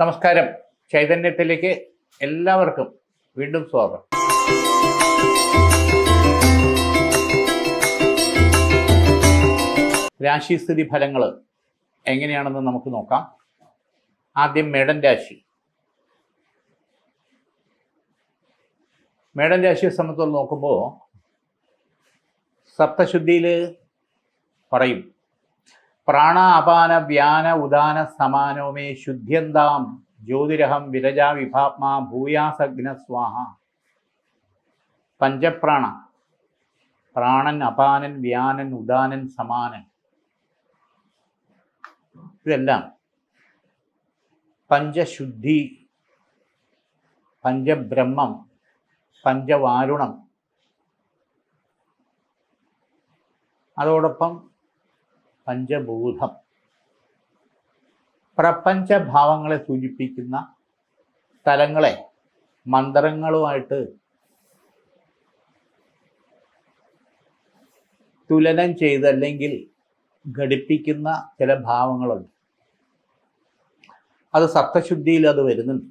നമസ്കാരം. ചൈതന്യത്തിലേക്ക് എല്ലാവർക്കും വീണ്ടും സ്വാഗതം. രാശിസ്ഥിതി ഫലങ്ങൾ എങ്ങനെയാണെന്ന് നമുക്ക് നോക്കാം. ആദ്യം മേടൻ രാശി. മേടൻ രാശിയെ സംബന്ധിച്ചോളം നോക്കുമ്പോൾ സപ്തശുദ്ധിയിൽ പറയും. പ്രാണ അപാന വ്യാന ഉദാന സമാനോമേ ശുദ്ധ്യന്താം. ജ്യോതിരഹം വിരജാ വിഭാത്മാ ഭൂയാസഗ്ന സ്വാഹ പഞ്ചപ്രാണ. പ്രാണൻ അപാനൻ വ്യാനൻ ഉദാനൻ സമാനൻ. ഇതെല്ലാം പഞ്ചശുദ്ധി പഞ്ചബ്രഹ്മം പഞ്ചവാരുണം. അതോടൊപ്പം പഞ്ചഭൂതം. പ്രപഞ്ചഭാവങ്ങളെ സൂചിപ്പിക്കുന്ന സ്ഥലങ്ങളെ മന്ത്രങ്ങളുമായിട്ട് തുലനം ചെയ്ത് അല്ലെങ്കിൽ ഘടിപ്പിക്കുന്ന ചില ഭാവങ്ങളുണ്ട്. അത് സപ്തശുദ്ധിയിൽ അത് വരുന്നുണ്ട്.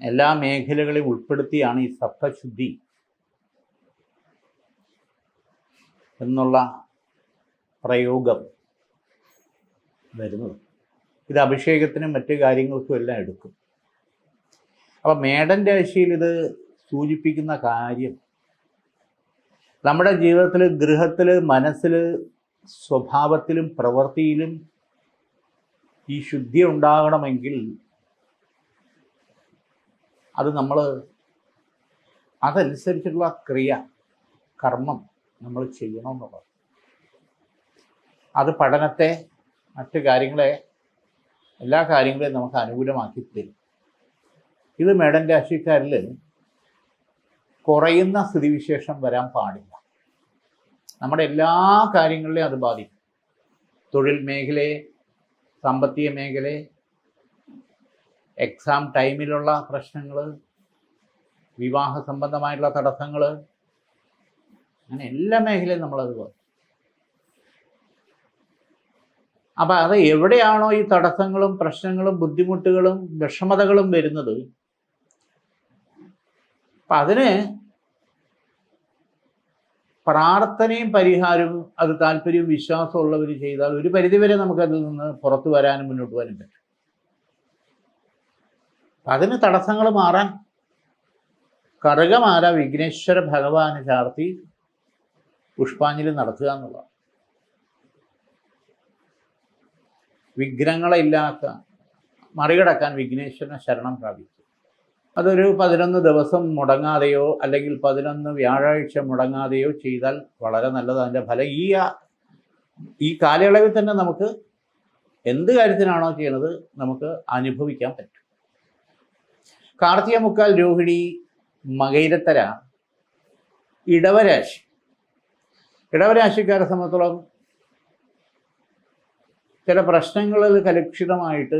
എല്ലാ മേഖലകളെയും ഉൾപ്പെടുത്തിയാണ് ഈ സപ്തശുദ്ധി. എന്നുള്ള പ്രയോഗം വരുന്നത്. ഇത് അഭിഷേകത്തിനും മറ്റു കാര്യങ്ങൾക്കും എല്ലാം എടുക്കും. അപ്പം മേടൻ രാശിയിൽ ഇത് സൂചിപ്പിക്കുന്ന കാര്യം നമ്മുടെ ജീവിതത്തിൽ ഗൃഹത്തിൽ മനസ്സിൽ സ്വഭാവത്തിലും പ്രവൃത്തിയിലും ഈ ശുദ്ധി ഉണ്ടാകണമെങ്കിൽ അത് നമ്മൾ അതനുസരിച്ചുള്ള ക്രിയ കർമ്മം നമ്മൾ ചെയ്യണമെന്നുള്ളത്. അത് പഠനത്തെ മറ്റു കാര്യങ്ങളെ എല്ലാ കാര്യങ്ങളെയും നമുക്ക് അനുകൂലമാക്കി തരും. ഇത് മേഡം രാശിക്കാരിൽ കുറയുന്ന സ്ഥിതിവിശേഷം വരാൻ പാടില്ല. നമ്മുടെ എല്ലാ കാര്യങ്ങളിലെയും അത് ബാധിക്കും. തൊഴിൽ മേഖലയെ സാമ്പത്തിക മേഖലയെ എക്സാം ടൈമിലുള്ള പ്രശ്നങ്ങൾ വിവാഹ സംബന്ധമായിട്ടുള്ള തടസ്സങ്ങൾ അങ്ങനെ എല്ലാ മേഖലയും നമ്മളത് പറയും അപ്പം അത് എവിടെയാണോ ഈ തടസ്സങ്ങളും പ്രശ്നങ്ങളും ബുദ്ധിമുട്ടുകളും വിഷമതകളും വരുന്നത് അപ്പം അതിന് പ്രാർത്ഥനയും പരിഹാരവും അത് താല്പര്യവും വിശ്വാസവും ഉള്ളവർ ചെയ്താൽ ഒരു പരിധിവരെ നമുക്കതിൽ നിന്ന് പുറത്തു വരാനും മുന്നോട്ട് വരാനും പറ്റും. അതിന് തടസ്സങ്ങൾ മാറാൻ കറുകമാല വിഘ്നേശ്വര ഭഗവാന് ചാർത്തി പുഷ്പാഞ്ജലി നടത്തുക എന്നുള്ളതാണ്. വിഘ്നങ്ങളില്ലാത്ത മറികടക്കാൻ വിഘ്നേശ്വരനെ ശരണം പ്രാപിക്കും അതൊരു പതിനൊന്ന് ദിവസം മുടങ്ങാതെയോ അല്ലെങ്കിൽ പതിനൊന്ന് വ്യാഴാഴ്ച മുടങ്ങാതെയോ ചെയ്താൽ വളരെ നല്ലത്. അതിന്റെ ഫലം ഈ ഈ കാലയളവിൽ തന്നെ നമുക്ക് എന്ത് കാര്യത്തിനാണോ ചെയ്യുന്നത് നമുക്ക് അനുഭവിക്കാൻ പറ്റും. കാർത്തിക മുക്കാൽ രോഹിണി മകൈരത്തര ഇടവരാശി. ഇടവരാശിക്കാരെ സംബന്ധിച്ചോളം ചില പ്രശ്നങ്ങളിൽ കലുഷിതമായിട്ട്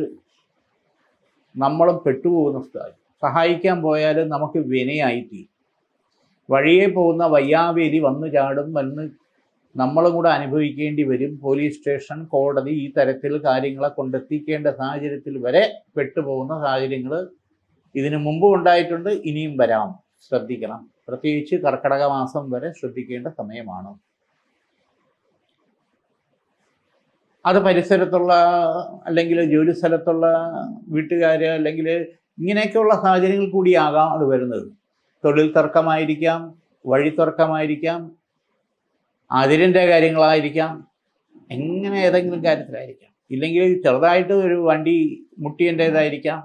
നമ്മളും പെട്ടുപോകുന്ന സ്ഥലം സഹായിക്കാൻ പോയാൽ നമുക്ക് വിനയായിത്തീരും. വഴിയെ പോകുന്ന വയ്യാവേലി വന്നു ചാടും വന്ന് നമ്മളും കൂടെ അനുഭവിക്കേണ്ടി വരും. പോലീസ് സ്റ്റേഷൻ കോടതി ഈ തരത്തിൽ കാര്യങ്ങളെ കൊണ്ടെത്തിക്കേണ്ട സാഹചര്യത്തിൽ വരെ പെട്ടുപോകുന്ന സാഹചര്യങ്ങൾ ഇതിനു മുമ്പ് ഉണ്ടായിട്ടുണ്ട്. ഇനിയും വരാം. ശ്രദ്ധിക്കണം. പ്രത്യേകിച്ച് കർക്കടക മാസം വരെ ശ്രദ്ധിക്കേണ്ട സമയമാണ്. അത് പരിസരത്തുള്ള അല്ലെങ്കിൽ ജോലി സ്ഥലത്തുള്ള വീട്ടുകാർ അല്ലെങ്കിൽ ഇങ്ങനെയൊക്കെയുള്ള സാഹചര്യങ്ങൾ കൂടിയാകാം അത് വരുന്നത്. തൊഴിൽ തർക്കമായിരിക്കാം വഴി തർക്കമായിരിക്കാം അതിരിന്റെ കാര്യങ്ങളായിരിക്കാം എങ്ങനെ ഏതെങ്കിലും കാര്യത്തിലായിരിക്കാം. ഇല്ലെങ്കിൽ ചെറുതായിട്ട് ഒരു വണ്ടി മുട്ടിയന്റേതായിരിക്കാം.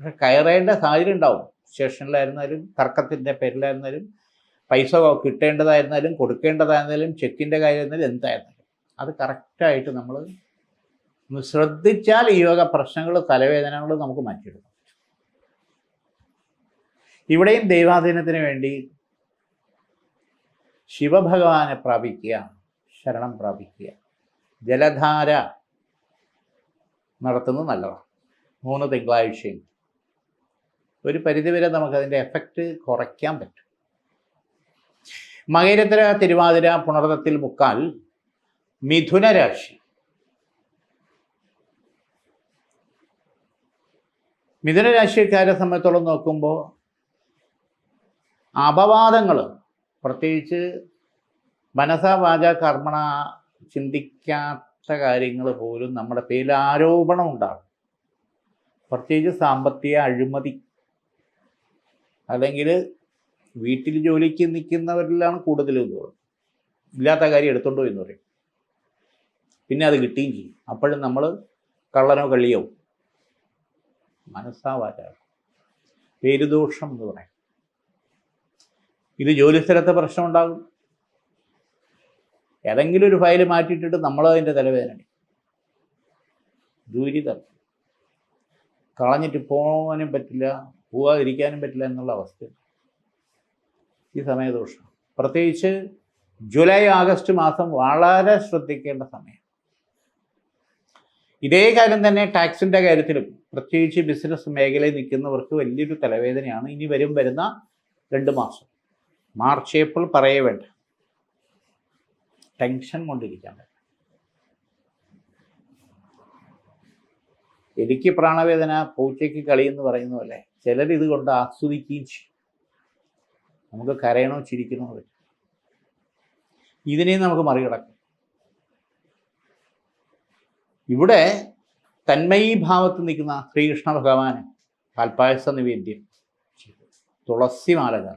പക്ഷെ കയറേണ്ട സാഹചര്യം ഉണ്ടാവും. സ്റ്റേഷനിലായിരുന്നാലും തർക്കത്തിന്റെ പേരിലായിരുന്നാലും പൈസ കിട്ടേണ്ടതായിരുന്നാലും കൊടുക്കേണ്ടതായിരുന്നാലും ചെക്കിന്റെ കാര്യമായിരുന്നാലും എന്തായിരുന്നാലും അത് കറക്റ്റായിട്ട് നമ്മൾ ശ്രദ്ധിച്ചാൽ ഈ വക പ്രശ്നങ്ങൾ തലവേദനകൾ നമുക്ക് മാറ്റിയെടുക്കാം. ഇവിടെയും ദൈവാധീനത്തിന് വേണ്ടി ശിവഭഗവാനെ പ്രാപിക്കുക ശരണം പ്രാപിക്കുക. ജലധാര നടത്തുന്നത് നല്ലതാണ്. മൂന്ന് തിങ്കളാഴ്ചയും. ഒരു പരിധിവരെ നമുക്കതിന്റെ എഫക്റ്റ് കുറയ്ക്കാൻ പറ്റും. മകേരത്തിര തിരുവാതിര പുണർത്തത്തിൽ മുക്കാൽ. മിഥുന രാശി. മിഥുന രാശിക്കാരെ സംബന്ധിച്ചോളം നോക്കുമ്പോൾ അപവാദങ്ങൾ പ്രത്യേകിച്ച് മനസ വാച കർമ്മണ ചിന്തിക്കാത്ത കാര്യങ്ങൾ പോലും നമ്മുടെ പേരിൽ ആരോപണം ഉണ്ടാകും പ്രത്യേകിച്ച് സാമ്പത്തിക അഴിമതി അല്ലെങ്കിൽ വീട്ടിൽ ജോലിക്ക് നിൽക്കുന്നവരിലാണ് കൂടുതലും ഇല്ലാത്ത കാര്യം എടുത്തോണ്ട് എന്ന് പറയും. പിന്നെ അത് കിട്ടുകയും ചെയ്യും. അപ്പോഴും നമ്മൾ കള്ളനോ കള്ളിയോ മനസ്സാവാച പേരുദോഷം എന്ന് പറയും. ഇത് ജോലിസ്ഥലത്തെ പ്രശ്നം ഉണ്ടാകും. ഏതെങ്കിലും ഒരു ഫയൽ മാറ്റിയിട്ടിട്ട് നമ്മൾ അതിന്റെ തലവേദന ദുരിതം. കളഞ്ഞിട്ട് പോകാനും പറ്റില്ല പോവാതിരിക്കാനും പറ്റില്ല എന്നുള്ള അവസ്ഥ. ഈ സമയദോഷം. പ്രത്യേകിച്ച് ജൂലൈ ആഗസ്റ്റ് മാസം വളരെ ശ്രദ്ധിക്കേണ്ട സമയം. ഇതേ കാര്യം തന്നെ ടാക്സിന്റെ കാര്യത്തിലും പ്രത്യേകിച്ച് ബിസിനസ് മേഖലയിൽ നിൽക്കുന്നവർക്ക് വലിയൊരു തലവേദനയാണ് ഇനി വരും വരുന്ന രണ്ട് മാസം. മാർച്ച് ഏപ്രിൽ പറയേ വേണ്ട. ടെൻഷൻ കൊണ്ടിരിക്കാൻ പറ്റും എനിക്ക് പ്രാണവേദന പൂച്ചയ്ക്ക് കളി എന്ന് പറയുന്ന പോലെ ചിലർ ഇത് കൊണ്ട് ആസ്വദിക്കുകയും ചെയ്യും. നമുക്ക് കരയണോ ചിരിക്കണോ ഇതിനെയും നമുക്ക് മറികടക്കാം. ഇവിടെ തന്മയീഭാവത്ത് നിൽക്കുന്ന ശ്രീകൃഷ്ണ ഭഗവാന് പാൽപ്പായസ നിവേദ്യം തുളസി മാലകൾ.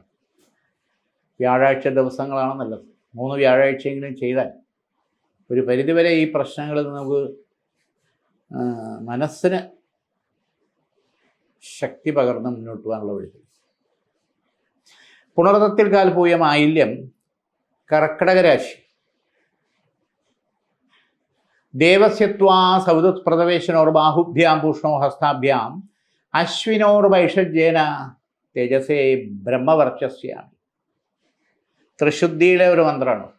വ്യാഴാഴ്ച ദിവസങ്ങളാണ് നല്ലത്. മൂന്ന് വ്യാഴാഴ്ചയെങ്കിലും ചെയ്താൽ ഒരു പരിധിവരെ ഈ പ്രശ്നങ്ങളിൽ നമുക്ക് മനസ്സിന് ശക്തി പകർന്ന് മുന്നോട്ട് പോകാനുള്ള വഴി പുണർത്തത്തിൽ കാൽ പോയ മാലിന്യം കർക്കിടക രാശി ദേവസ്യത്വാ സൗദപ്രദവേശനോർ ബാഹുഭ്യാം പൂഷ്ണോ ഹസ്താഭ്യാം അശ്വിനോർ വൈഷജ്യേന തേജസേ ബ്രഹ്മവർച്ചസ്യാണ് ത്രിശുദ്ധിയുടെ ഒരു മന്ത്രമാണ്.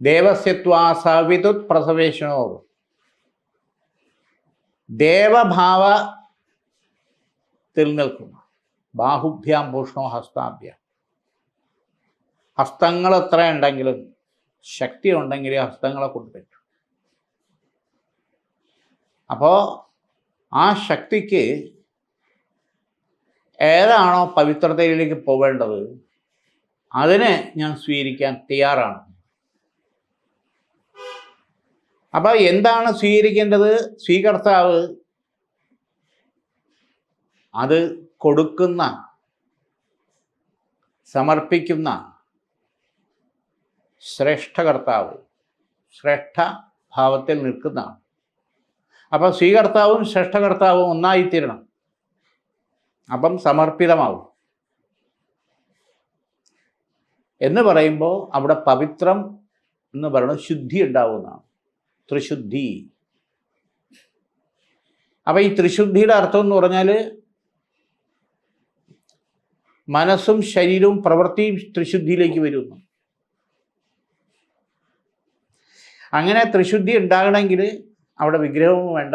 ദേവസ്യത്വാ സവിതുത് പ്രസവേശനോർ ദേവഭാവത്തിൽ നിൽക്കും. ബാഹുഭ്യാം ഭൂഷണോ ഹസ്താഭ്യാം ഹസ്തങ്ങൾ എത്ര ഉണ്ടെങ്കിലും ശക്തി ഉണ്ടെങ്കിൽ ഹസ്തങ്ങളെ കൊണ്ട് പറ്റും അപ്പോൾ ആ ശക്തിക്ക് ഏതാണോ പവിത്രതയിലേക്ക് പോവേണ്ടത് അതിനെ ഞാൻ സ്വീകരിക്കാൻ തയ്യാറാണ്. അപ്പോൾ എന്താണ് സ്വീകരിക്കേണ്ടത്? സ്വീകർത്താവ് അത് കൊടുക്കുന്ന സമർപ്പിക്കുന്ന ശ്രേഷ്ഠകർത്താവ് ശ്രേഷ്ഠ ഭാവത്തിൽ നിൽക്കുന്ന അപ്പം സ്വീകർത്താവും ശ്രേഷ്ഠകർത്താവും ഒന്നായിത്തീരണം. അപ്പം സമർപ്പിതമാവും. എന്ന് പറയുമ്പോൾ അവിടെ പവിത്രം എന്ന് പറയുന്നത് ശുദ്ധി ഉണ്ടാവുന്നതാണ്. ത്രിശുദ്ധി. അപ്പം ഈ ത്രിശുദ്ധിയുടെ അർത്ഥം എന്ന് പറഞ്ഞാൽ മനസ്സും ശരീരവും പ്രവൃത്തിയും ത്രിശുദ്ധിയിലേക്ക് വരുന്നു. അങ്ങനെ ത്രിശുദ്ധി ഉണ്ടാകണമെങ്കിൽ അവിടെ വിഗ്രഹവും വേണ്ട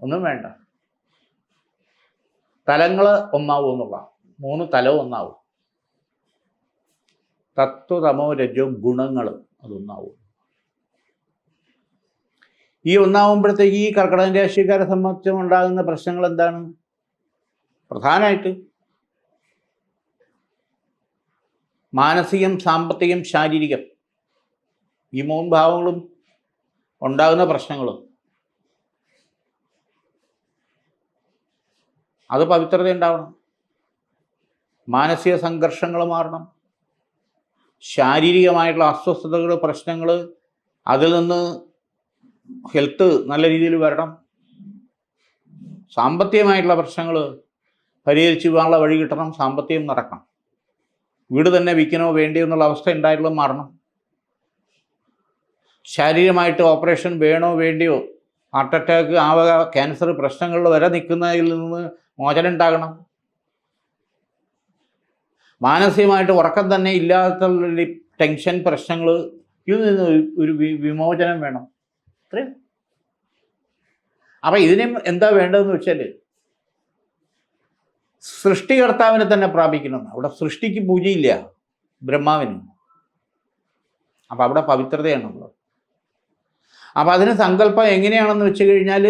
ഒന്നും വേണ്ട. തലങ്ങൾ ഒന്നാവും എന്നുള്ള മൂന്ന് തലവും ഒന്നാവും. തത്വതമോ രജോ ഗുണങ്ങൾ അതൊന്നാവും ഈ ഒന്നാവുമ്പോഴത്തേക്ക് ഈ കർക്കിടക രാശിക്കാരെ സംബന്ധിച്ചും ഉണ്ടാകുന്ന പ്രശ്നങ്ങൾ എന്താണ്? പ്രധാനമായിട്ട് മാനസികം സാമ്പത്തികം ശാരീരികം ഈ മൂന്ന് ഭാവങ്ങളും ഉണ്ടാകുന്ന പ്രശ്നങ്ങളും. അത് പവിത്രത ഉണ്ടാവണം മാനസിക സംഘർഷങ്ങൾ മാറണം. ശാരീരികമായിട്ടുള്ള അസ്വസ്ഥതകൾ പ്രശ്നങ്ങൾ അതിൽ നിന്ന് ഹെൽത്ത് നല്ല രീതിയിൽ വരണം. സാമ്പത്തികമായിട്ടുള്ള പ്രശ്നങ്ങൾ പരിഹരിച്ചു പോകാനുള്ള വഴി കിട്ടണം സാമ്പത്തികം നടക്കണം. വീട് തന്നെ വിൽക്കണോ വേണ്ടിയോ എന്നുള്ള അവസ്ഥ ഉണ്ടായിട്ടുള്ളത് മാറണം. ശാരീരികമായിട്ട് ഓപ്പറേഷൻ വേണോ വേണ്ടിയോ? ഹാർട്ട് അറ്റാക്ക് ആവുക വക ക്യാൻസർ പ്രശ്നങ്ങൾ വരെ നിൽക്കുന്നതിൽ നിന്ന് മോചനം ഉണ്ടാകണം മാനസികമായിട്ട് ഉറക്കം തന്നെ ഇല്ലാത്ത ടെൻഷൻ പ്രശ്നങ്ങൾ ഇതിൽ നിന്ന് ഒരു- വിമോചനം വേണം. അത്രയും അപ്പം ഇതിനും എന്താ വേണ്ടതെന്ന് വെച്ചാൽ സൃഷ്ടികർത്താവിനെ തന്നെ പ്രാപിക്കണം. അവിടെ സൃഷ്ടിക്ക് പൂജയില്ല. ബ്രഹ്മാവിന്. അപ്പം അവിടെ പവിത്രതയാണുള്ളത്. അപ്പം അതിന് സങ്കല്പം എങ്ങനെയാണെന്ന് വെച്ച് കഴിഞ്ഞാൽ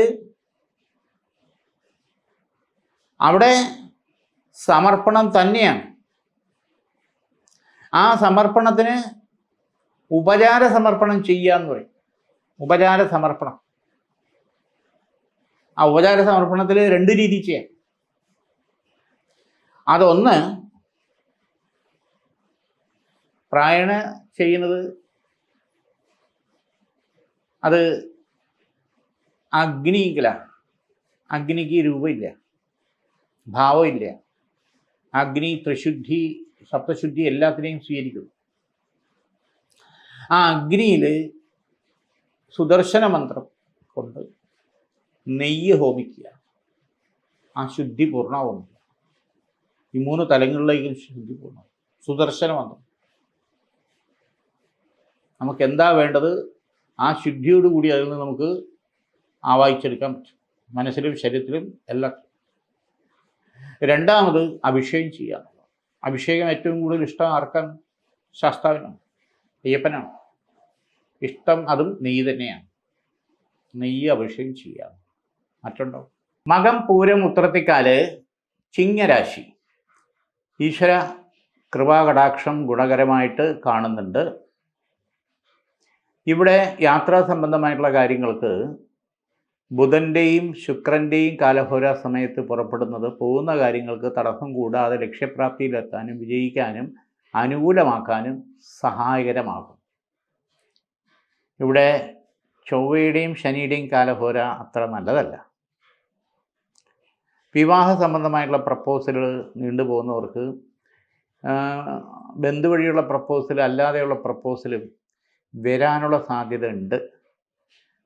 അവിടെ സമർപ്പണം തന്നെയാണ്. ആ സമർപ്പണത്തിന് ഉപചാര സമർപ്പണം ചെയ്യുക എന്ന് പറയും. ഉപചാര സമർപ്പണം. ആ ഉപചാര സമർപ്പണത്തിൽ രണ്ട് രീതി ചെയ്യാം. അതൊന്ന് പ്രായണ ചെയ്യുന്നത് അത് അഗ്നിക്കില്ല അഗ്നിക്ക് രൂപമില്ല ഭാവമില്ല. അഗ്നി ത്രിശുദ്ധി സപ്തശുദ്ധി എല്ലാത്തിനെയും സ്വീകരിക്കും ആ അഗ്നിയിൽ സുദർശന മന്ത്രം കൊണ്ട് നെയ്യ് ഹോമിക്കുക. ആ ശുദ്ധി പൂർണമാവുന്നു. ഈ മൂന്ന് തലങ്ങളിലേക്കും ശുദ്ധി പൂർണമാവും സുദർശന മന്ത്രം നമുക്ക് എന്താ വേണ്ടത്? ആ ശുദ്ധിയോടുകൂടി അതിൽ നിന്ന് നമുക്ക് ആവാഹിച്ചെടുക്കാൻ പറ്റും. മനസ്സിലും ശരീരത്തിലും എല്ലാം. രണ്ടാമത് അഭിഷേകം ചെയ്യുക. അഭിഷേകം ഏറ്റവും കൂടുതൽ ഇഷ്ടം ആർക്കാണ്? ശാസ്താവിനാണ് അയ്യപ്പനാണ്. ഇഷ്ടം അതും നെയ്യ് തന്നെയാണ്. നെയ്യ് അഭിഷേകം ചെയ്യാം മറ്റുണ്ടോ? മകം പൂരം ഉത്രത്തിക്കാൽ ചിങ്ങരാശി. ഈശ്വര കൃപാകടാക്ഷം ഗുണകരമായിട്ട് കാണുന്നുണ്ട്. ഇവിടെ യാത്രാ സംബന്ധമായിട്ടുള്ള കാര്യങ്ങൾക്ക് ബുധന്റെയും ശുക്രന്റെയും കാലഹോര സമയത്ത് പുറപ്പെടുന്നത് പോകുന്ന കാര്യങ്ങൾക്ക് തടസ്സം കൂടാതെ ലക്ഷ്യപ്രാപ്തിയിലെത്താനും വിജയിക്കാനും അനുകൂലമാക്കാനും സഹായകരമാകും. ഇവിടെ ചൊവ്വയുടെയും ശനിയുടെയും കാലഹോര അത്ര നല്ലതല്ല. വിവാഹ സംബന്ധമായിട്ടുള്ള പ്രപ്പോസലുകൾ നീണ്ടുപോകുന്നവർക്ക് ബന്ധു വഴിയുള്ള പ്രപ്പോസൽ അല്ലാതെയുള്ള പ്രപ്പോസലും വരാനുള്ള സാധ്യത ഉണ്ട്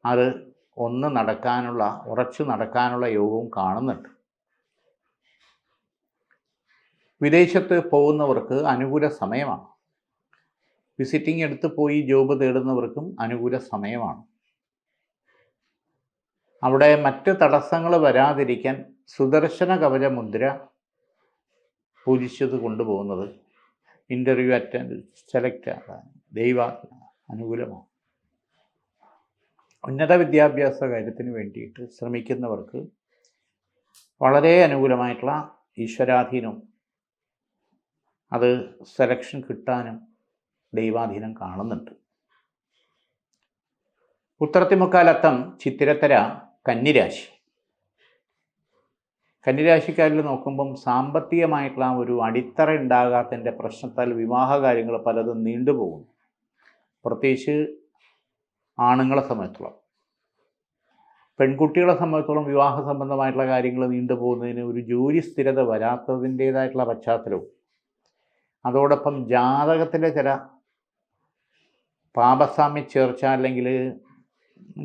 അത് ഒന്ന് നടക്കാനുള്ള ഉറച്ചു നടക്കാനുള്ള യോഗവും കാണുന്നുണ്ട്. വിദേശത്ത് പോകുന്നവർക്ക് അനുകൂല സമയമാണ്. വിസിറ്റിംഗ് എടുത്ത് പോയി ജോബ് തേടുന്നവർക്കും അനുകൂല സമയമാണ്. അവിടെ മറ്റ് തടസ്സങ്ങൾ വരാതിരിക്കാൻ സുദർശന കവച മുദ്ര പൂജിച്ചത് കൊണ്ടുപോകുന്നത്. ഇന്റർവ്യൂ അറ്റൻഡ് സെലക്ട് ആകാൻ ദൈവ അനുകൂലമാണ് ഉന്നത വിദ്യാഭ്യാസ കാര്യത്തിന് വേണ്ടിയിട്ട് ശ്രമിക്കുന്നവർക്ക് വളരെ അനുകൂലമായിട്ടുള്ള ഈശ്വരാധീനവും അത് സെലക്ഷൻ കിട്ടാനും ദൈവാധീനം കാണുന്നുണ്ട്. ഉത്തരത്തിമുക്കാലത്തം ചിത്തിരത്തര കന്നിരാശി. കന്നിരാശിക്കാരിൽ നോക്കുമ്പം സാമ്പത്തികമായിട്ടുള്ള ഒരു അടിത്തറ ഉണ്ടാകാത്തതിന്റെ പ്രശ്നത്താൽ വിവാഹ കാര്യങ്ങൾ പലതും നീണ്ടുപോകുന്നു. പ്രത്യേകിച്ച് ആണുങ്ങളെ സംബന്ധിച്ചോളം പെൺകുട്ടികളെ സംബന്ധിച്ചോളം വിവാഹ സംബന്ധമായിട്ടുള്ള കാര്യങ്ങൾ നീണ്ടുപോകുന്നതിന് ഒരു ജോലി സ്ഥിരത വരാത്തതിന്റേതായിട്ടുള്ള പശ്ചാത്തലവും അതോടൊപ്പം ജാതകത്തിലെ ചില പാപസാമ്യ ചേർച്ച അല്ലെങ്കിൽ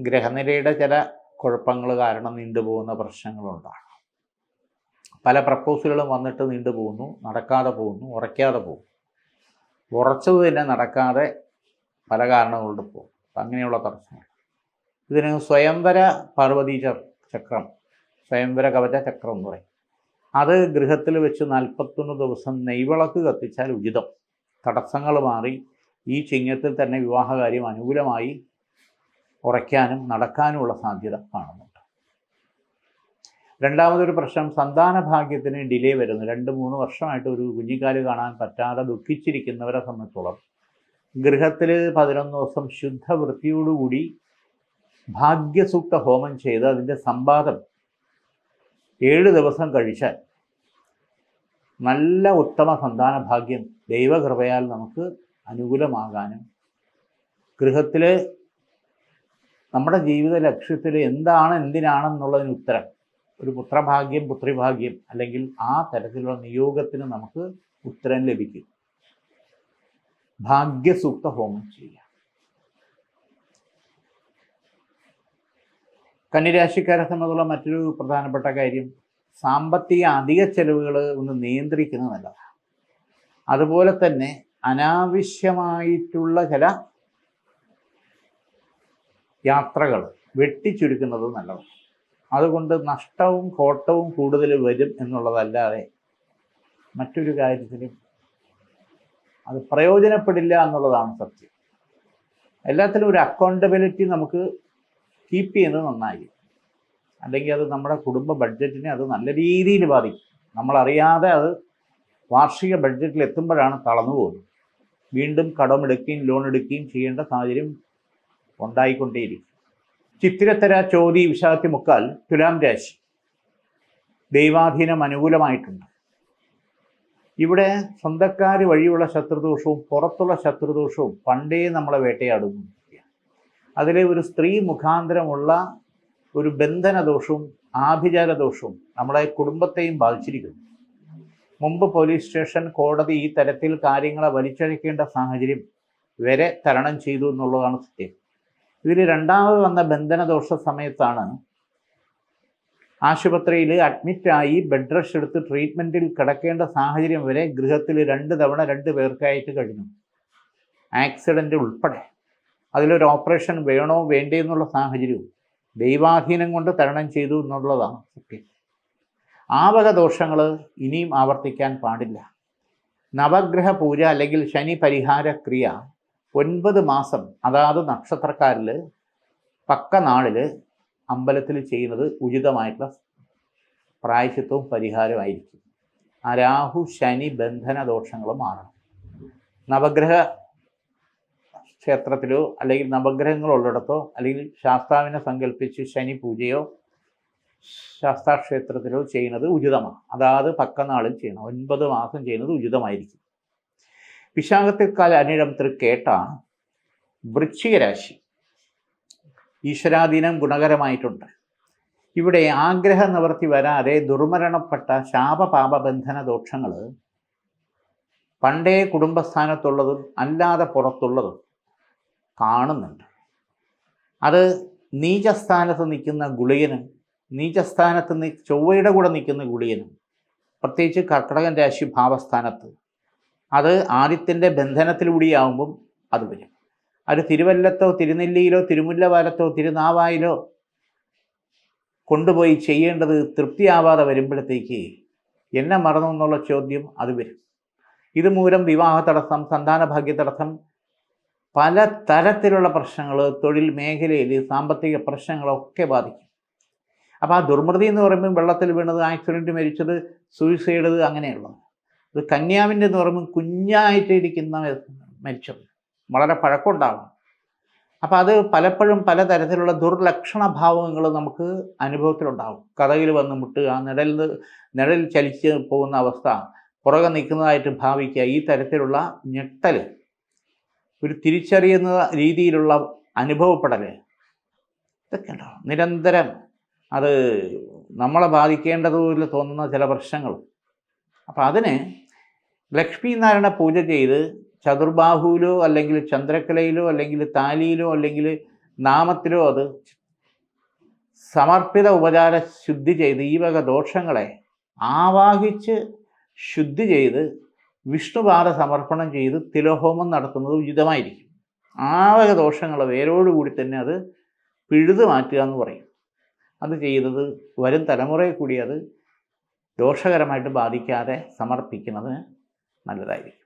ഗ്രഹനിലയുടെ ചില കുഴപ്പങ്ങൾ കാരണം നീണ്ടുപോകുന്ന പ്രശ്നങ്ങളുണ്ടാണ് പല പ്രപ്പോസലുകളും വന്നിട്ട് നീണ്ടുപോകുന്നു നടക്കാതെ പോകുന്നു ഉറയ്ക്കാതെ പോകുന്നു. ഉറച്ചത് തന്നെ നടക്കാതെ പല കാരണങ്ങളുണ്ട് പോകും അങ്ങനെയുള്ള തടസ്സങ്ങൾ. ഇതിന് സ്വയംവര പാർവതി ചക്രം സ്വയംവര കവച ചക്രം എന്ന് പറയും. അത് ഗൃഹത്തിൽ വെച്ച് നാൽപ്പത്തൊന്ന് ദിവസം നെയ്വിളക്ക് കത്തിച്ചാൽ ഉചിതം. തടസ്സങ്ങൾ മാറി ഈ ചിങ്ങത്തിൽ തന്നെ വിവാഹകാര്യം അനുകൂലമായി ഉറയ്ക്കാനും നടക്കാനുമുള്ള സാധ്യത കാണുന്നുണ്ട്. രണ്ടാമതൊരു പ്രശ്നം സന്താന ഭാഗ്യത്തിന് ഡിലേ വരുന്നു. രണ്ട് മൂന്ന് വർഷമായിട്ട് ഒരു കുഞ്ഞിക്കാൽ കാണാൻ പറ്റാതെ ദുഃഖിച്ചിരിക്കുന്നവരെ സംബന്ധിച്ചോളം ഗൃഹത്തിൽ പതിനൊന്ന് ദിവസം ശുദ്ധ വൃത്തിയോടുകൂടി ഭാഗ്യസൂക്ത ഹോമം ചെയ്ത് അതിന്റെ സമ്പാദം ഏഴ് ദിവസം കഴിച്ചാൽ നല്ല ഉത്തമ സന്താന ഭാഗ്യം ദൈവകൃപയാൽ നമുക്ക് അനുകൂലമാകാനും ഗൃഹത്തിൽ നമ്മുടെ ജീവിത ലക്ഷ്യത്തിൽ എന്താണ് എന്തിനാണെന്നുള്ളതിന് ഉത്തരം. ഒരു പുത്രഭാഗ്യം പുത്രിഭാഗ്യം അല്ലെങ്കിൽ ആ തരത്തിലുള്ള നിയോഗത്തിന് നമുക്ക് ഉത്തരം ലഭിക്കും. ഭാഗ്യസൂക്ത ഹോമം ചെയ്യുക കന്നിരാശിക്കാരെ സംബന്ധിച്ചുള്ള മറ്റൊരു പ്രധാനപ്പെട്ട കാര്യം സാമ്പത്തിക അധിക ചെലവുകൾ ഒന്ന് നിയന്ത്രിക്കുന്നത് നല്ലതാണ്. അതുപോലെ തന്നെ അനാവശ്യമായിട്ടുള്ള ചില യാത്രകൾ വെട്ടിച്ചുരുക്കുന്നത് നല്ലതാണ്. അതുകൊണ്ട് നഷ്ടവും കോട്ടവും കൂടുതൽ വരും എന്നുള്ളതല്ലാതെ മറ്റൊരു കാര്യത്തിലും അത് പ്രയോജനപ്പെടില്ല എന്നുള്ളതാണ് സത്യം. എല്ലാത്തിലും ഒരു അക്കൗണ്ടബിലിറ്റി നമുക്ക് കീപ്പ് ചെയ്യുന്നത് നന്നായി. അല്ലെങ്കിൽ അത് നമ്മുടെ കുടുംബ ബഡ്ജറ്റിനെ അത് നല്ല രീതിയിൽ ബാധിക്കും. നമ്മളറിയാതെ അത് വാർഷിക ബഡ്ജറ്റിൽ എത്തുമ്പോഴാണ് തളർന്നു പോകുന്നത്. വീണ്ടും കടമെടുക്കുകയും ലോൺ എടുക്കുകയും ചെയ്യേണ്ട സാഹചര്യം ഉണ്ടായിക്കൊണ്ടേയിരിക്കും. ചിത്തിരത്തര ചോതി വിശാഖത്തി മുക്കാൽ തുലാം രാശി ദൈവാധീനം അനുകൂലമായിട്ടുണ്ട്. ഇവിടെ സ്വന്തക്കാർ വഴിയുള്ള ശത്രുദോഷവും പുറത്തുള്ള ശത്രുദോഷവും പണ്ടേ നമ്മളെ വേട്ടയാടുന്നു അതിലെ ഒരു സ്ത്രീ മുഖാന്തരമുള്ള ഒരു ബന്ധന ദോഷവും ആഭിചാര ദോഷവും നമ്മളെ കുടുംബത്തെയും ബാധിച്ചിരിക്കുന്നു. മുമ്പ് പോലീസ് സ്റ്റേഷൻ കോടതി ഈ തരത്തിൽ കാര്യങ്ങളെ വലിച്ചഴിക്കേണ്ട സാഹചര്യം വരെ തരണം ചെയ്തു എന്നുള്ളതാണ് സത്യം. ഇതിൽ രണ്ടാമത് വന്ന ബന്ധനദോഷ സമയത്താണ് ആശുപത്രിയിൽ അഡ്മിറ്റായി ബെഡ് റെസ്റ്റ് എടുത്ത് ട്രീറ്റ്മെന്റിൽ കിടക്കേണ്ട സാഹചര്യം വരെ ഗൃഹത്തിൽ രണ്ട് തവണ രണ്ട് പേർക്കായിട്ട് കഴിഞ്ഞു. ആക്സിഡന്റ് ഉൾപ്പെടെ. അതിലൊരു ഓപ്പറേഷൻ വേണോ വേണ്ടേ എന്നുള്ള സാഹചര്യവും ദൈവാധീനം കൊണ്ട് തരണം ചെയ്തു എന്നുള്ളതാണ് സത്യം. ആ വക ദോഷങ്ങൾ ഇനിയും ആവർത്തിക്കാൻ പാടില്ല. നവഗ്രഹ പൂജ അല്ലെങ്കിൽ ശനി പരിഹാര ക്രിയ ഒൻപത് മാസം അതാത് നക്ഷത്രക്കാരിൽ പക്ക നാളിൽ അമ്പലത്തിൽ ചെയ്യുന്നത് ഉചിതമായിട്ടുള്ള പ്രായശിത്വവും പരിഹാരമായിരിക്കും ആ രാഹു ശനി ബന്ധന ദോഷങ്ങളും മാറണം നവഗ്രഹ ക്ഷേത്രത്തിലോ അല്ലെങ്കിൽ നവഗ്രഹങ്ങളുള്ളിടത്തോ അല്ലെങ്കിൽ ശാസ്താവിനെ സങ്കല്പിച്ച് ശനി പൂജയോ ശാസ്താക്ഷേത്രത്തിലോ ചെയ്യുന്നത് ഉചിതമാണ്. അതാത് പക്കനാളിൽ ചെയ്യണം. ഒൻപത് മാസം ചെയ്യുന്നത് ഉചിതമായിരിക്കും. വിശാഖത്തിൽക്കാൽ അനിഴം തൃക്കേട്ട വൃശ്ചിക രാശി. ഈശ്വരാധീനം ഗുണകരമായിട്ടുണ്ട്. ഇവിടെ ആഗ്രഹ നിവർത്തി വരാതെ ദുർമരണപ്പെട്ട ശാപപാപബന്ധന ദോഷങ്ങൾ പണ്ടേ കുടുംബസ്ഥാനത്തുള്ളതും അല്ലാതെ പുറത്തുള്ളതും കാണുന്നുണ്ട്. അത് നീചസ്ഥാനത്ത് നിൽക്കുന്ന ഗുളികനും നീചസ്ഥാനത്ത് നി ചൊവ്വയുടെ കൂടെ നിൽക്കുന്ന ഗുളികനും പ്രത്യേകിച്ച് കർക്കടകൻ രാശി ഭാവസ്ഥാനത്ത് അത് ആദിത്യന്റെ ബന്ധനത്തിലൂടെയാവുമ്പം അത് വരും. അത് തിരുവല്ലത്തോ തിരുനെല്ലിയിലോ തിരുമുല്ലവാലത്തോ തിരുനാവായിലോ കൊണ്ടുപോയി ചെയ്യേണ്ടത് തൃപ്തിയാവാതെ വരുമ്പോഴത്തേക്ക് എന്നെ മറന്നു എന്നുള്ള ചോദ്യം അത് വരും. ഇതുമൂലം വിവാഹ തടസ്സം സന്താന ഭാഗ്യ തടസ്സം പല തരത്തിലുള്ള പ്രശ്നങ്ങൾ തൊഴിൽ മേഖലയിൽ സാമ്പത്തിക പ്രശ്നങ്ങളൊക്കെ ബാധിക്കും. അപ്പോൾ ആ ദുർമൃതി എന്ന് പറയുമ്പോൾ വെള്ളത്തിൽ വീണത് ആക്സിഡന്റ് മരിച്ചത് സൂയിസൈഡ് അങ്ങനെയുള്ളത് ഇത് കന്യാവിന്റെ എന്ന് പറയുമ്പോൾ കുഞ്ഞായിട്ടിരിക്കുന്ന മരിച്ചത്. വളരെ പഴക്കമുണ്ടാകും. അപ്പം അത് പലപ്പോഴും പലതരത്തിലുള്ള ദുർലക്ഷണ ഭാവങ്ങൾ നമുക്ക് അനുഭവത്തിലുണ്ടാകും. കഥയിൽ വന്ന് മുട്ടുക നിഴൽ നിഴൽ ചലിച്ച് പോകുന്ന അവസ്ഥ പുറകെ നിൽക്കുന്നതായിട്ട് ഭാവിക്കുക ഈ തരത്തിലുള്ള ഞെട്ടൽ ഒരു തിരിച്ചറിയുന്ന രീതിയിലുള്ള അനുഭവപ്പെടൽ ഇതൊക്കെ ഉണ്ടാവും നിരന്തരം അത് നമ്മളെ ബാധിക്കേണ്ടതുപോലെ തോന്നുന്ന ചില പ്രശ്നങ്ങൾ. അപ്പം അതിന് ലക്ഷ്മി നാരായണ പൂജ ചെയ്ത് ചതുർബാഹുവിലോ അല്ലെങ്കിൽ ചന്ദ്രക്കലയിലോ അല്ലെങ്കിൽ താലിയിലോ അല്ലെങ്കിൽ നാമത്തിലോ അത് സമർപ്പിത ഉപചാര ശുദ്ധി ചെയ്ത് ഈ വക ദോഷങ്ങളെ ആവാഹിച്ച് ശുദ്ധി ചെയ്ത് വിഷ്ണുപാദ സമർപ്പണം ചെയ്ത് തിലഹോമം നടത്തുന്നത് ഉചിതമായിരിക്കും. ആവക വക ദോഷങ്ങൾ വേരോടുകൂടി തന്നെ അത് പിഴുതു മാറ്റുക എന്ന് പറയും. അത് ചെയ്യുന്നത് വരും തലമുറയെ കൂടി അത് ദോഷകരമായിട്ട് ബാധിക്കാതെ സമർപ്പിക്കുന്നത് നല്ലതായിരിക്കും.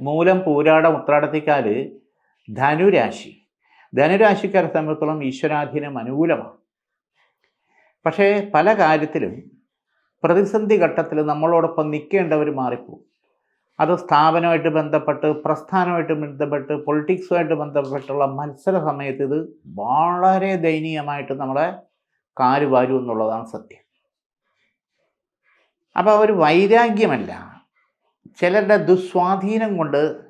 മൂലം പൂരാട ഉത്രാടത്തിക്കാൽ ധനുരാശി. ധനുരാശിക്കാരെ സംബന്ധിച്ചോളം ഈശ്വരാധീനം അനുകൂലമാണ്. പക്ഷേ പല കാര്യത്തിലും പ്രതിസന്ധി ഘട്ടത്തിൽ നമ്മളോടൊപ്പം നിൽക്കേണ്ടവർ മാറിപ്പോകും അത് സ്ഥാപനമായിട്ട് ബന്ധപ്പെട്ട് പ്രസ്ഥാനമായിട്ട് ബന്ധപ്പെട്ട് പൊളിറ്റിക്സുമായിട്ട് ബന്ധപ്പെട്ടുള്ള മത്സര സമയത്ത് ഇത് വളരെ ദയനീയമായിട്ട് നമ്മളെ കാലുവാരും എന്നുള്ളതാണ് സത്യം. അപ്പോൾ ഒരു വൈരാഗ്യമല്ല ചിലരുടെ ദുസ്വാധീനം കൊണ്ട്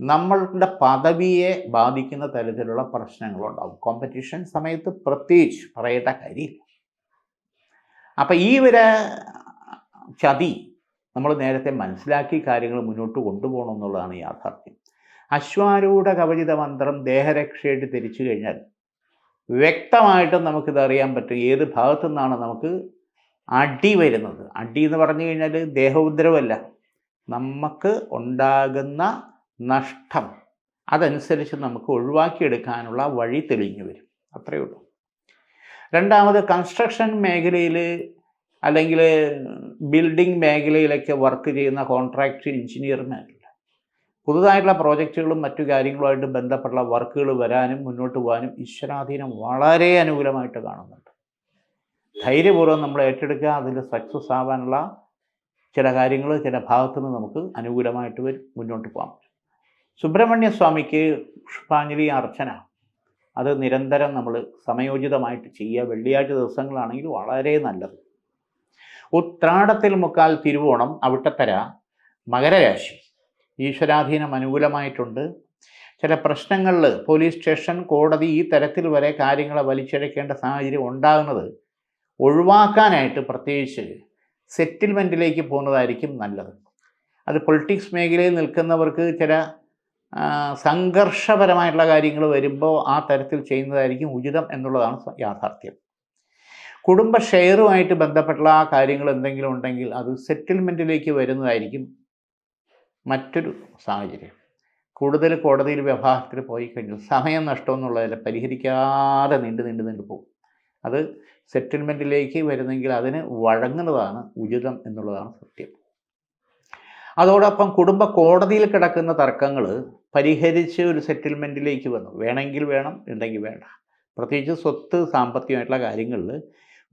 നമ്മളുടെ പദവിയെ ബാധിക്കുന്ന തരത്തിലുള്ള പ്രശ്നങ്ങളുണ്ടാവും. കോമ്പറ്റീഷൻ സമയത്ത് പ്രത്യേകിച്ച് പറയേണ്ട കാര്യമില്ല. അപ്പം ഈ ഒരു ചതി നമ്മൾ നേരത്തെ മനസ്സിലാക്കി കാര്യങ്ങൾ മുന്നോട്ട് കൊണ്ടുപോകണം എന്നുള്ളതാണ് യാഥാർത്ഥ്യം. അശ്വാരൂഢ കവചിത മന്ത്രം ദേഹരക്ഷയായിട്ട് തിരിച്ചു കഴിഞ്ഞാൽ വ്യക്തമായിട്ടും നമുക്കിത് അറിയാൻ പറ്റും ഏത് ഭാഗത്തു നിന്നാണ് നമുക്ക് അടി വരുന്നത്. അടി എന്ന് പറഞ്ഞു കഴിഞ്ഞാൽ ദേഹോദ്രവമല്ല നമുക്ക് ഉണ്ടാകുന്ന നഷ്ടം അതനുസരിച്ച് നമുക്ക് ഒഴിവാക്കിയെടുക്കാനുള്ള വഴി തെളിഞ്ഞു വരും. അത്രയേ ഉള്ളൂ. രണ്ടാമത് കൺസ്ട്രക്ഷൻ മേഖലയിൽ അല്ലെങ്കിൽ ബിൽഡിംഗ് മേഖലയിലൊക്കെ വർക്ക് ചെയ്യുന്ന കോൺട്രാക്ട് എഞ്ചിനീയർമാരുണ്ട് പുതുതായിട്ടുള്ള പ്രോജക്റ്റുകളും മറ്റു കാര്യങ്ങളുമായിട്ട് ബന്ധപ്പെട്ടുള്ള വർക്കുകൾ വരാനും മുന്നോട്ട് പോകാനും ഈശ്വരാധീനം വളരെ അനുകൂലമായിട്ട് കാണുന്നുണ്ട്. ധൈര്യപൂർവം നമ്മൾ ഏറ്റെടുക്കുക അതിൽ സക്സസ് ആവാനുള്ള ചില കാര്യങ്ങൾ ചില ഭാഗത്തു നിന്ന് നമുക്ക് അനുകൂലമായിട്ട് വരും മുന്നോട്ട് പോകാം സുബ്രഹ്മണ്യ സ്വാമിക്ക് പുഷ്പാഞ്ജലി അർച്ചന അത് നിരന്തരം നമ്മൾ സമയോചിതമായിട്ട് ചെയ്യുക. വെള്ളിയാഴ്ച ദിവസങ്ങളാണെങ്കിൽ വളരെ നല്ലത്. ഉത്രാടത്തിൽ മുക്കാൽ തിരുവോണം അവിട്ടത്തര മകരരാശി. ഈശ്വരാധീനം അനുകൂലമായിട്ടുണ്ട്. ചില പ്രശ്നങ്ങളിൽ പോലീസ് സ്റ്റേഷൻ കോടതി ഈ തരത്തിൽ വരെ കാര്യങ്ങളെ വലിച്ചിഴക്കേണ്ട സാഹചര്യം ഉണ്ടാകുന്നത് ഒഴിവാക്കാനായിട്ട് പ്രത്യേകിച്ച് സെറ്റിൽമെന്റിലേക്ക് പോകുന്നതായിരിക്കും നല്ലത്. അത് പൊളിറ്റിക്സ് മേഖലയിൽ നിൽക്കുന്നവർക്ക് ചില സംഘർഷപരമായിട്ടുള്ള കാര്യങ്ങൾ വരുമ്പോൾ ആ തരത്തിൽ ചെയ്യുന്നതായിരിക്കും ഉചിതം എന്നുള്ളതാണ് യാഥാർത്ഥ്യം. കുടുംബ ഷെയറുമായിട്ട് ബന്ധപ്പെട്ടുള്ള ആ കാര്യങ്ങൾ എന്തെങ്കിലും ഉണ്ടെങ്കിൽ അത് സെറ്റിൽമെന്റിലേക്ക് വരുന്നതായിരിക്കും മറ്റൊരു സാഹചര്യം. കൂടുതൽ കോടതിയിൽ വ്യവഹാരത്തിൽ പോയി കഴിഞ്ഞാൽ സമയം നഷ്ടം എന്നുള്ളതിൽ പരിഹരിക്കാതെ നീണ്ടു നീണ്ടു നീണ്ടു പോകും. അത് സെറ്റിൽമെന്റിലേക്ക് വരുന്നെങ്കിൽ അതിന് വഴങ്ങുന്നതാണ് ഉചിതം എന്നുള്ളതാണ് സത്യം. അതോടൊപ്പം കുടുംബ കോടതിയിൽ കിടക്കുന്ന തർക്കങ്ങൾ പരിഹരിച്ച് ഒരു സെറ്റിൽമെന്റിലേക്ക് വന്നു. വേണമെങ്കിൽ വേണം ഉണ്ടെങ്കിൽ വേണ്ട. പ്രത്യേകിച്ച് സ്വത്ത് സാമ്പത്തികമായിട്ടുള്ള കാര്യങ്ങളിൽ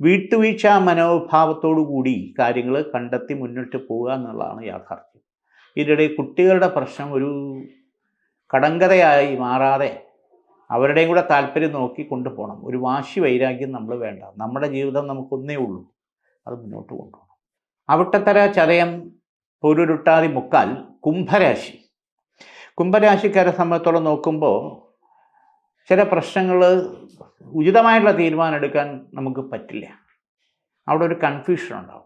വീട്ടുവീഴ്ച മനോഭാവത്തോടു കൂടി കാര്യങ്ങൾ കണ്ടെത്തി മുന്നോട്ട് പോവുക എന്നുള്ളതാണ് യാഥാർത്ഥ്യം. ഇതിനിടെ കുട്ടികളുടെ പ്രശ്നം ഒരു കടങ്കഥയായി മാറാതെ അവരുടെയും കൂടെ താല്പര്യം നോക്കി കൊണ്ടുപോകണം. ഒരു വാശി വൈരാഗ്യം നമ്മൾ വേണ്ട. നമ്മുടെ ജീവിതം നമുക്കൊന്നേ ഉള്ളൂ. അത് മുന്നോട്ട് കൊണ്ടുപോകണം. അവിട്ടത്തര ചതയം പൊരുരുട്ടാതി മുക്കാൽ കുംഭരാശി. കുംഭരാശിക്കാരെ സംബന്ധിച്ചോളം നോക്കുമ്പോൾ ചില പ്രശ്നങ്ങൾ ഉചിതമായിട്ടുള്ള തീരുമാനം എടുക്കാൻ നമുക്ക് പറ്റില്ല. അവിടെ ഒരു കൺഫ്യൂഷൻ ഉണ്ടാവും.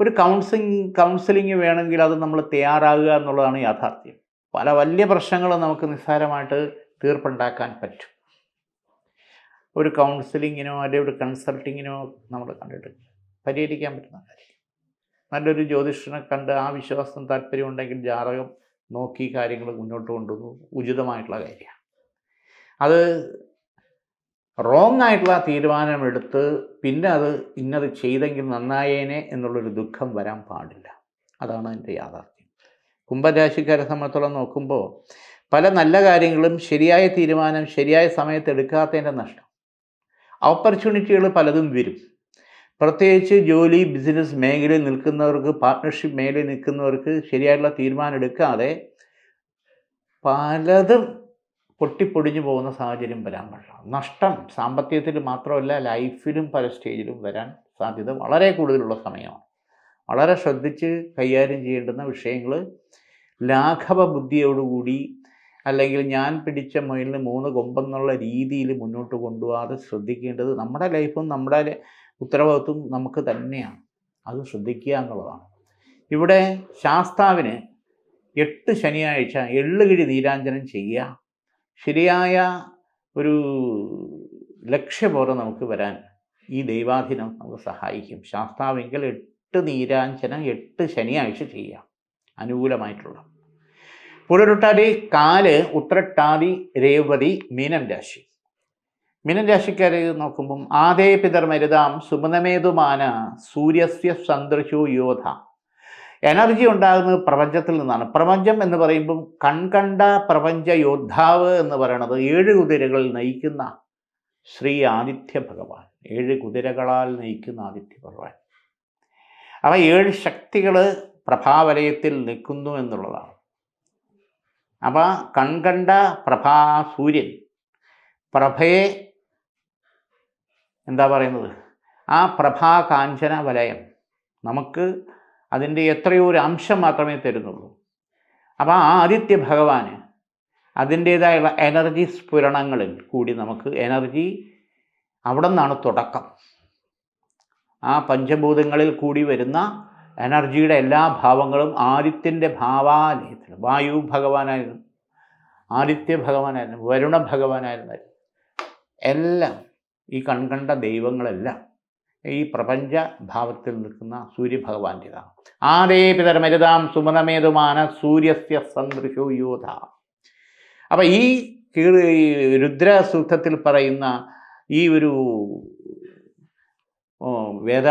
ഒരു കൗൺസിലിംഗ് കൗൺസിലിംഗ് വേണമെങ്കിൽ അത് നമ്മൾ തയ്യാറാകുക എന്നുള്ളതാണ് യാഥാർത്ഥ്യം. പല വലിയ പ്രശ്നങ്ങൾ നമുക്ക് നിസ്സാരമായിട്ട് തീർപ്പുണ്ടാക്കാൻ പറ്റും. ഒരു കൗൺസിലിങ്ങിനോ അല്ലെങ്കിൽ ഒരു കൺസൾട്ടിങ്ങിനോ നമ്മൾ കണ്ടിട്ട് പരിഹരിക്കാൻ പറ്റുന്ന കാര്യം. നല്ലൊരു ജ്യോതിഷനെ കണ്ട് ആ വിശ്വാസം താല്പര്യം ഉണ്ടെങ്കിൽ ജാതകം നോക്കി കാര്യങ്ങൾ മുന്നോട്ട് കൊണ്ടുവന്നു. ഉചിതമായിട്ടുള്ള കാര്യമാണ്. അത് റോങ് ആയിട്ടുള്ള തീരുമാനമെടുത്ത് പിന്നെ അത് ഇന്നത് ചെയ്തെങ്കിൽ നന്നായേനെ എന്നുള്ളൊരു ദുഃഖം വരാൻ പാടില്ല. അതാണ് എന്റെ യാഥാർത്ഥ്യം. കുംഭരാശിക്കാരെ സംബന്ധിച്ചോളം നോക്കുമ്പോൾ പല നല്ല കാര്യങ്ങളും ശരിയായ തീരുമാനം ശരിയായ സമയത്ത് എടുക്കാത്തതിന്റെ നഷ്ടം. ഓപ്പർച്യൂണിറ്റികൾ പലതും വരും. പ്രത്യേകിച്ച് ജോലി ബിസിനസ് മേഖലയിൽ നിൽക്കുന്നവർക്ക് പാർട്ട്ണർഷിപ്പ് മേഖലയിൽ നിൽക്കുന്നവർക്ക് ശരിയായിട്ടുള്ള തീരുമാനം എടുക്കാതെ പലതും പൊട്ടിപ്പൊടിഞ്ഞു പോകുന്ന സാഹചര്യം വരാൻ പാടില്ല. നഷ്ടം സാമ്പത്തികത്തിൽ മാത്രമല്ല ലൈഫിലും പല സ്റ്റേജിലും വരാൻ സാധ്യത വളരെ കൂടുതലുള്ള സമയമാണ്. വളരെ ശ്രദ്ധിച്ച് കൈകാര്യം ചെയ്യേണ്ടുന്ന വിഷയങ്ങൾ ലാഘവ ബുദ്ധിയോടുകൂടി അല്ലെങ്കിൽ ഞാൻ പിടിച്ച മുയലിന് മൂന്ന് കൊമ്പെന്നുള്ള രീതിയിൽ മുന്നോട്ട് കൊണ്ടുപോകാതെ ശ്രദ്ധിക്കേണ്ടത് നമ്മുടെ ലൈഫും നമ്മുടെ ഉത്തരവാദിത്വം നമുക്ക് തന്നെയാണ്. അത് ശ്രദ്ധിക്കുക എന്നുള്ളതാണ്. ഇവിടെ ശാസ്താവിന് എട്ട് ശനിയാഴ്ച എള്ളുകിഴി നീരാഞ്ജനം ചെയ്യുക. ശരിയായ ഒരു ലക്ഷ്യബോധം നമുക്ക് വരാൻ ഈ ദൈവാധീനം നമുക്ക് സഹായിക്കും. ശാസ്താവെങ്കിൽ എട്ട് നീരാഞ്ജനം എട്ട് ശനിയാഴ്ച ചെയ്യുക. അനുകൂലമായിട്ടുള്ള പുലരുട്ടാതി കാൽ ഉത്രട്ടാതി രേവതി മീനം രാശി. മീനം രാശിക്കാരെ നോക്കുമ്പം ആദേ പിതർ പിതർമരുതാം സുമനമേതുമാന സൂര്യസ്യ സന്ദർശു യോധ. എനർജി ഉണ്ടാകുന്നത് പ്രപഞ്ചത്തിൽ നിന്നാണ്. പ്രപഞ്ചം എന്ന് പറയുമ്പം കൺകണ്ട പ്രപഞ്ച യോദ്ധാവ് എന്ന് പറയുന്നത് ഏഴ് കുതിരകൾ നയിക്കുന്ന ശ്രീ ആദിത്യ ഭഗവാൻ. ഏഴ് കുതിരകളാൽ നയിക്കുന്ന ആദിത്യ ഭഗവാൻ. അവ ഏഴ് ശക്തികൾ പ്രഭാവലയത്തിൽ നിൽക്കുന്നു എന്നുള്ളതാണ്. അവ കൺകണ്ട പ്രഭാ സൂര്യൻ. പ്രഭയെ എന്താ പറയുന്നത്? ആ പ്രഭാകാഞ്ചന വലയം. നമുക്ക് അതിന്റെ എത്രയോ ഒരു അംശം മാത്രമേ തരുന്നുള്ളൂ. അപ്പോൾ ആ ആദിത്യ ഭഗവാന് അതിന്റേതായുള്ള എനർജി സ്ഫുരണങ്ങളിൽ കൂടി നമുക്ക് എനർജി അവിടെ നിന്നാണ് തുടക്കം. ആ പഞ്ചഭൂതങ്ങളിൽ കൂടി വരുന്ന എനർജിയുടെ എല്ലാ ഭാവങ്ങളും ആദിത്യന്റെ ഭാവാലയത്തിൽ വായു ഭഗവാനായിരുന്നു. ആദിത്യ ഭഗവാനായിരുന്നു. വരുണ ഭഗവാനായിരുന്നു എല്ലാം ഈ കൺകണ്ട ദൈവങ്ങളെല്ലാം ഈ പ്രപഞ്ച ഭാവത്തിൽ നിൽക്കുന്ന സൂര്യഭഗവാന്റേതാണ്. ആദേ പിതരമരുതാം സുമനമേതുമാന സൂര്യസ്യ സന്ദൃശോ യോധ. അപ്പം ഈ രുദ്രസൂക്തത്തിൽ പറയുന്ന ഈ ഒരു വേദ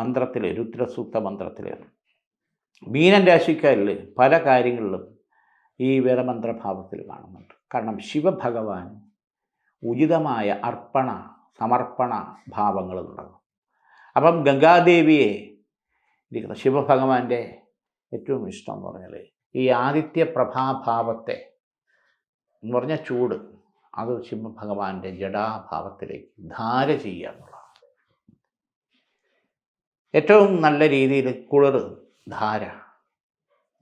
മന്ത്രത്തിൽ രുദ്രസൂക്ത മന്ത്രത്തിൽ മീനൻ രാശിക്കാരിൽ പല കാര്യങ്ങളിലും ഈ വേദമന്ത്രഭാവത്തിൽ കാണുന്നുണ്ട്. കാരണം ശിവഭഗവാൻ ഉചിതമായ അർപ്പണ സമർപ്പണ ഭാവങ്ങൾ തുടങ്ങും. അപ്പം ഗംഗാദേവിയെ ഇരിക്കുന്ന ശിവഭഗവാന്റെ ഏറ്റവും ഇഷ്ടം എന്ന് പറഞ്ഞാൽ ഈ ആദിത്യ പ്രഭാഭാവത്തെ എന്ന് പറഞ്ഞ ചൂട്. അത് ശിവഭഗവാന്റെ ജഡാഭാവത്തിലേക്ക് ധാര ചെയ്യുക ഏറ്റവും നല്ല രീതിയിൽ കുളിർ ധാര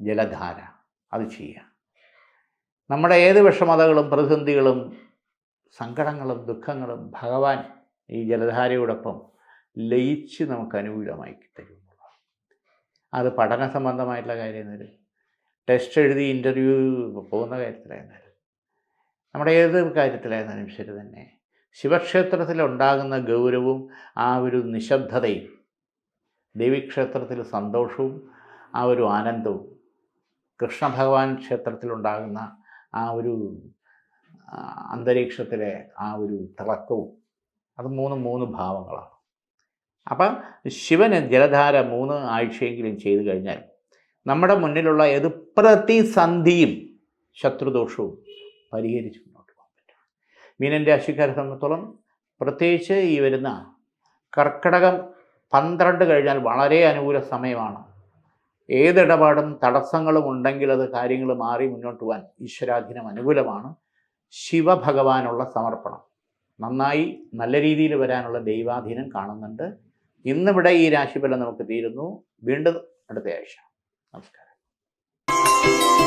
ജലധാര അത് ചെയ്യുക. നമ്മുടെ ഏത് വിഷമതകളും പ്രതിസന്ധികളും സങ്കടങ്ങളും ദുഃഖങ്ങളും ഭഗവാൻ ഈ ജലധാരയോടൊപ്പം ലയിച്ച് നമുക്ക് അനുകൂലമായി തരും. അത് പഠന സംബന്ധമായിട്ടുള്ള കാര്യം തരും ടെസ്റ്റ് എഴുതി ഇന്റർവ്യൂ പോകുന്ന കാര്യത്തിലായിരുന്നാലും നമ്മുടെ ഏത് കാര്യത്തിലായിരുന്നാലും ശരി തന്നെ. ശിവക്ഷേത്രത്തിൽ ഉണ്ടാകുന്ന ഗൗരവവും ആ ഒരു നിശബ്ദതയും ദേവീക്ഷേത്രത്തിൽ സന്തോഷവും ആ ഒരു ആനന്ദവും കൃഷ്ണഭഗവാൻ ക്ഷേത്രത്തിലുണ്ടാകുന്ന ആ ഒരു അന്തരീക്ഷത്തിലെ ആ ഒരു തിളക്കവും അത് മൂന്ന് മൂന്ന് ഭാവങ്ങളാണ്. അപ്പം ശിവന് ജലധാര മൂന്ന് ആഴ്ചയെങ്കിലും ചെയ്തു കഴിഞ്ഞാൽ നമ്മുടെ മുന്നിലുള്ള ഏത് പ്രതിസന്ധിയും ശത്രുദോഷവും പരിഹരിച്ചു മുന്നോട്ട് പോകാൻ പറ്റും. മീനൻ രാശിക്കാരെ സംബന്ധിച്ചോളം പ്രത്യേകിച്ച് ഈ വരുന്ന കർക്കിടകം പന്ത്രണ്ട് കഴിഞ്ഞാൽ വളരെ അനുകൂല സമയമാണ്. ഏതിടപാടും തടസ്സങ്ങളും ഉണ്ടെങ്കിൽ അത് കാര്യങ്ങൾ മാറി മുന്നോട്ട് പോകാൻ ഈശ്വരാധീനം അനുകൂലമാണ്. ശിവഭഗവാനുള്ള സമർപ്പണം. നന്നായി നല്ല രീതിയിൽ വരാനുള്ള ദൈവാധീനം കാണുന്നുണ്ട്. ഇന്നിവിടെ ഈ രാശിഫലം നമുക്ക് തീരുന്നു. വീണ്ടും അടുത്ത ആഴ്ച. നമസ്കാരം.